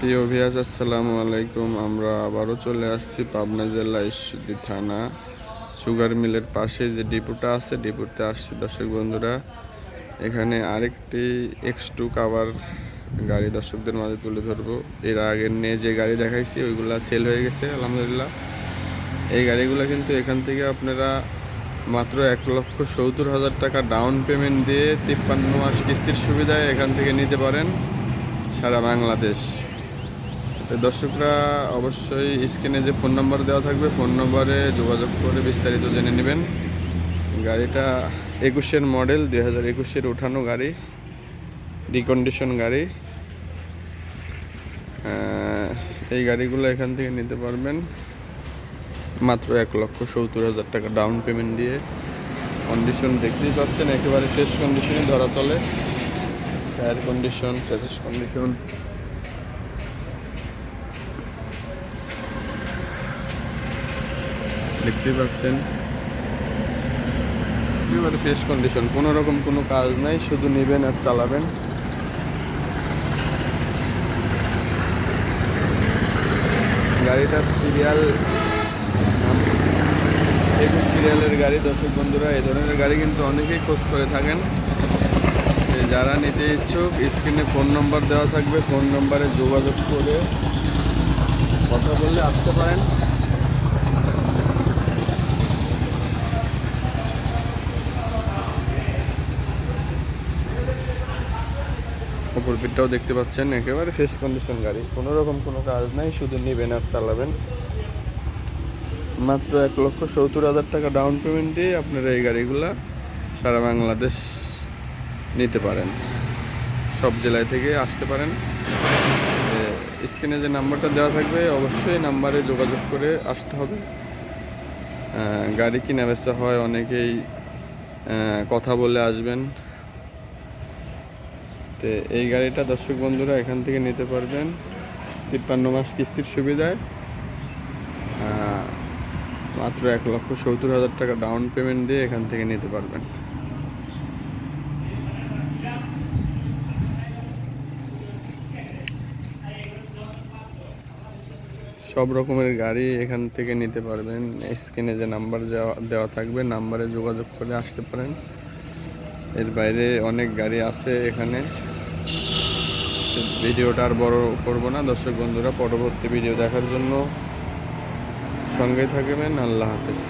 প্রিয় ভিয়াজ আসসালামু আলাইকুম। আমরা আবারও চলে আসছি পাবনা জেলা ঈশ্বরদী থানা, সুগার মিলের পাশে যে ডিপোটা আছে, ডিপোতে আসছি দর্শক বন্ধুরা। এখানে আরেকটি এক্স টু কাভার গাড়ি দর্শকদের মাঝে তুলে ধরবো। এর আগের নিয়ে যে গাড়ি দেখাইছি, ওইগুলা সেল হয়ে গেছে, আলহামদুলিল্লাহ। এই গাড়িগুলো কিন্তু এখান থেকে আপনারা মাত্র এক লক্ষ সত্তর হাজার টাকা ডাউন পেমেন্ট দিয়ে তিপ্পান্ন মাস কিস্তির সুবিধায় এখান থেকে নিতে পারেন সারা বাংলাদেশ। দর্শকরা অবশ্যই স্ক্রিনে যে ফোন নাম্বার দেওয়া থাকবে, ফোন নম্বরে যোগাযোগ করে বিস্তারিত জেনে নেবেন। গাড়িটা একুশের মডেল, দুই হাজার একুশের উঠানো গাড়ি রিকন্ডিশন গাড়ি। এই গাড়িগুলো এখান থেকে নিতে পারবেন মাত্র এক লক্ষ সত্তর হাজার টাকা ডাউন পেমেন্ট দিয়ে। কন্ডিশন দেখতেই পাচ্ছেন, একেবারে ফ্রেশ কন্ডিশনে ধরা চলে। টায়ার কন্ডিশন চ্যাসিস কন্ডিশন দেখতেই পাচ্ছেন। একেবারে ফ্রেশ কন্ডিশন কোনো রকম কোনো কাজ নাই, শুধু নেবেন আর চালাবেন। গাড়িটার সিরিয়াল একুশ সিরিয়ালের গাড়ি, দর্শক বন্ধুরা এই ধরনের গাড়ি কিন্তু অনেকেই খোঁজ করে থাকেন। যারা নিতে ইচ্ছুক স্ক্রিনে ফোন নম্বর দেওয়া থাকবে ফোন নম্বরে যোগাযোগ করে কথা বললে আসতে পারেন। অপর পিঠটাও দেখতে পাচ্ছেন, একেবারে ফ্রেশ কন্ডিশন গাড়ি। কোনো রকম কোনো কাজ নাই, শুধু নেবেন আর চালাবেন। মাত্র এক লক্ষ সত্তর হাজার টাকা ডাউন পেমেন্ট দিয়ে আপনারা এই গাড়িগুলা সারা বাংলাদেশ নিতে পারেন। সব জেলায় থেকে আসতে পারেন। স্ক্রিনে যে নাম্বারটা দেওয়া থাকবে, অবশ্যই নাম্বারে যোগাযোগ করে আসতে হবে। গাড়ি কিনা বেচা হয়, অনেকেই কথা বলে আসবেন। তো এই গাড়িটা দর্শক বন্ধুরা এখান থেকে নিতে পারবেন। তিপ্পান্ন মাস কিস্তির সুবিধায়। মাত্র এক লক্ষ সত্তর হাজার টাকা ডাউন পেমেন্ট দিয়ে এখান থেকে নিতে পারবেন। সব রকমের গাড়ি এখান থেকে নিতে পারবেন। স্ক্রিনে যে নাম্বার দেওয়া থাকবে, নাম্বারে যোগাযোগ করে আসতে পারেন। এর বাইরে অনেক গাড়ি আছে এখানে। ভিডিওটা আর বড় করব না। দর্শক বন্ধুরা, পরবর্তী ভিডিও দেখার জন্য সঙ্গে থাকবেন। আল্লাহ হাফেজ।